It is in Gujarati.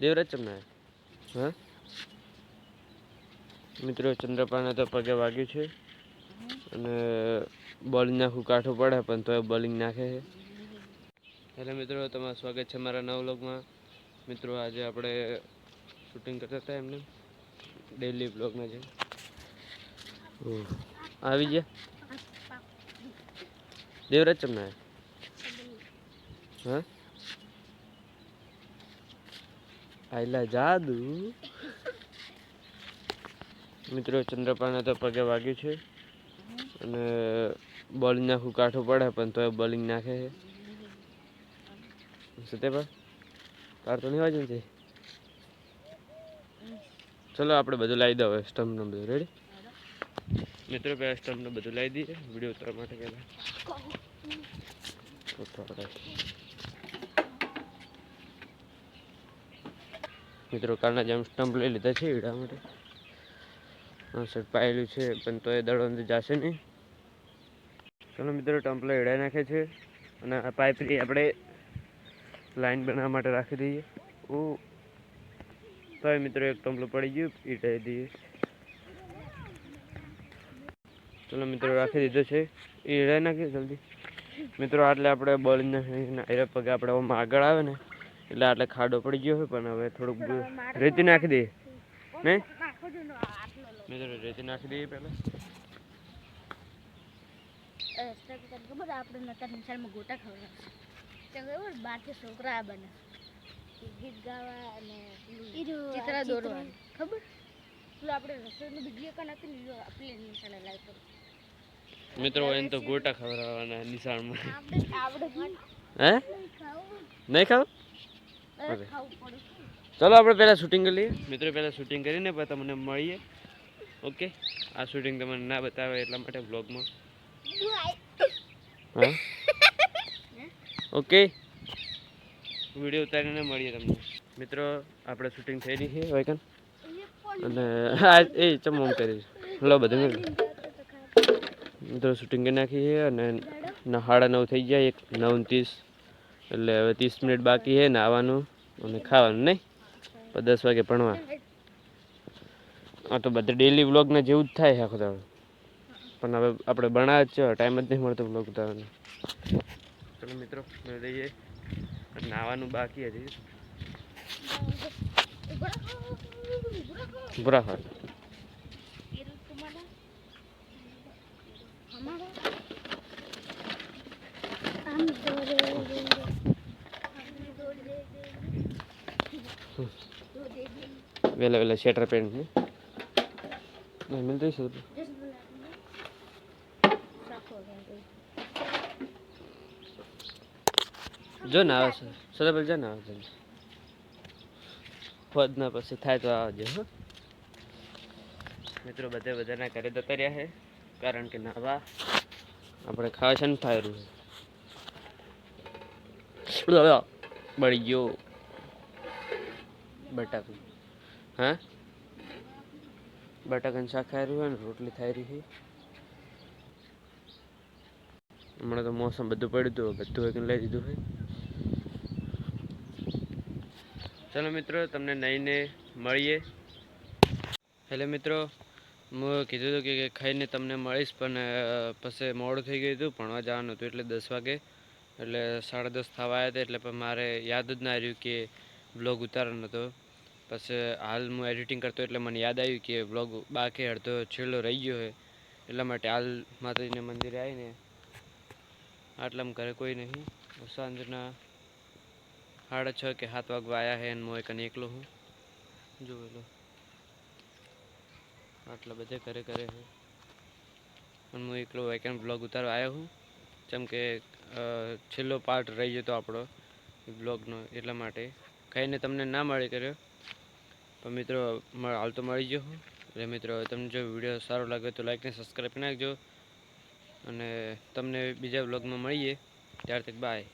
દેવરાજ ચમના હા? મિત્રો, ચંદ્રપાને તો પગે વાગ્યું છે. અને બોલિંગ નાખવું કાઠું પડે, પણ તોય બોલિંગ નાખે છે. હેલો મિત્રો, તમારું સ્વાગત છે મારા નવ મિત્રો, આજે આપણે શૂટિંગ કરતા હતા એમને. ડેલી બ્લોગના છે આવી ગયા? દેવરાજ ચમના હા? આયલા જાદુ. મિત્રો ચંદ્રપાને તો પગે વાગ્યું છે. અને બોલિંગ નાખવું કાઠું પડે પણ તોય બોલિંગ નાખે છે. સત્યભાઈ તાર તો નહીં વાગ્યું છે ચલો આપણે બધું લાવી દો હવે સ્ટમ્પ ને બધું. રેડી મિત્રો પહેલાં સ્ટમ્પ ને બધું લાવી દઈએ. વીડિયો ઉતારવા માટે પહેલાં. મિત્રો, કાલના જેમ સ્ટમ્પ લઈ લીધા છે ઈડા માટે. હા સર પાયેલું છે, પણ તો એ દડો અંદર જશે નહીં. ચાલો મિત્રો ટમ્પલો એડાઈ નાખે છે અને આ પાઇપથી આપણે લાઈન બનાવવા માટે રાખી દઈએ. ઓ. તો મિત્રો, એક ટમ્પલો પડી ગયું ઈટાઈ દઈએ. ચલો મિત્રો, રાખી દીધો છે. એડાઈ નાખીએ જલ્દી. મિત્રો, આટલે આપણે બોલિંગ નાખીને પગે આપણે આગળ આવે ને એટલે આટલે ખાડો પડી ગયો હોય પણ હવે થોડુંક રેતી નાખી દઈએ ને રેતી નાખી દઈએ પહેલાં. ખબર આપણે નતા નિશાળમાં ગોટા ખવડાવે ત્યાં છોકરા બને. ગીત ગાવા અને ચિત્ર દોરવાનું ખબર? પેલું આપણે રસોઈનું વીડિયો કાન આપી ને આપણે નિશાળે લાઈવ મિત્રો એને તો ગોટા ખવડાવવાના નિશાળમાં. આપણે આપણે હે? નહીં ખાવ? ચલો આપણે પહેલાં શૂટિંગ કરી લઈએ. મિત્રો પહેલાં શૂટિંગ કરીને પછી તમને મળીએ. ઓકે આ શૂટિંગ તમને ના બતાવે એટલા માટે બ્લોગમાં હા? ઓકે વીડિયો ઉતારીને મળીએ તમને. મિત્રો આપણે શૂટિંગ થઈ રહી છે વાયકન અને આ એ ચમમ કરી હલો બધું મેં મિત્રો શૂટિંગ કરી નાખી છે અને સાડા નવ થઈ ગયા એક નવ ને ત્રીસ. એટલે હવે ત્રીસ મિનિટ બાકી છે નાહવાનું અને ખાવાનું નહીં? દસ વાગે ભણવા. આ તો બધા ડેલી વ્લોગને જેવું જ થાય આખો દાડો. પણ હવે આપણે ભણાવે જ છે ટાઈમ જ નહીં મળતો વ્લોગ ઉતારવાનો. ચલો મિત્રો મેં લઈએ નાવાનું નાહવાનું બાકી હજી. બુરા હાલ. I'm વહેલા શેટર પેન્ટ ને નહીં મિલતું છે જો ને આવે છે પેલા જો ને આવે છે ખોદ ના પછી થાય તો આવજો હો મિત્રો બધે બધાના ઘરે જતા રહ્યા છે કારણ કે નાવા આપણે ખાવા છે ને થાય રહ્યું બળી ગયો બટાકું. હા? બટાકાનું શાક ખાઈ રહ્યું હોય ને રોટલી ખાઈ રહી છે હમણાં તો મોસમ બધું પડ્યું હતું બધું એક લઈ દીધું હોય. ચલો મિત્રો તમને નહીને મળીએ. હેલો મિત્રો હું કીધું હતું કે ખાઈને તમને મળીશ પણ પછી મોડું થઈ ગયું હતું ભણવા જવાનું હતું એટલે દસ વાગે. એટલે સાડા દસ થવા આવ્યા હતા એટલે પણ મારે યાદ જ ના રહ્યું કે બ્લોગ ઉતારવાનો હતો. પછી હાલ હું એડિટિંગ કરતો એટલે મને યાદ આવ્યું કે બ્લોગ બાકી અડધો છેલ્લો રહી ગયો છે એટલા માટે હાલ માતાજીને મંદિરે આવીને આટલામાં ઘરે કોઈ નહીં. સાંજના સાડા છ કે સાત વાગવા આવ્યા છે અને હું એક એકલો હું. જોયેલો આટલા બધે ઘરે કરે છે અને હું એકલો વેકેન્ડ બ્લોગ ઉતારવા આવ્યો હું. જેમ કે છેલ્લો પાર્ટ રહી જતો આપણો બ્લોગનો એટલા માટે. ખાઈને તમને ના મળી કર્યો. પણ મિત્રો હાલ તો મળી ગયો એટલે મિત્રો, તમને જો વીડિયો સારો લાગે તો લાઈક ને સબસ્ક્રાઈબ નાખજો. અને તમને બીજા બ્લોગમાં મળીએ. ત્યાર તક બાય